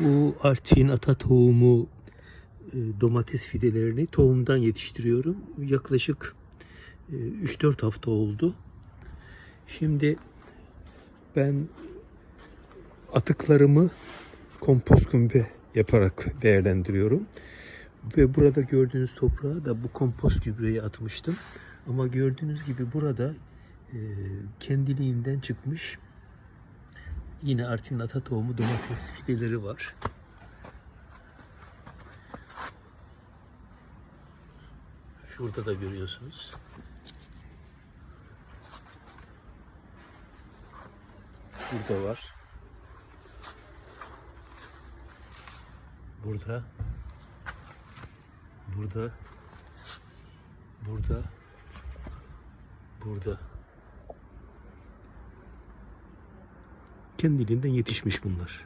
Bu Artvin ata tohumu e, domates fidelerini tohumdan yetiştiriyorum. Yaklaşık e, 3-4 hafta oldu. Şimdi ben atıklarımı kompost gübre yaparak değerlendiriyorum. Ve burada gördüğünüz toprağa da bu kompost gübreyi atmıştım. Ama gördüğünüz gibi burada e, kendiliğinden çıkmış yine Artvin ata tohumu domates fideleri var. Şurada da görüyorsunuz. Burada var. Burada. Burada. Burada. Burada. Kendiliğinden yetişmiş bunlar.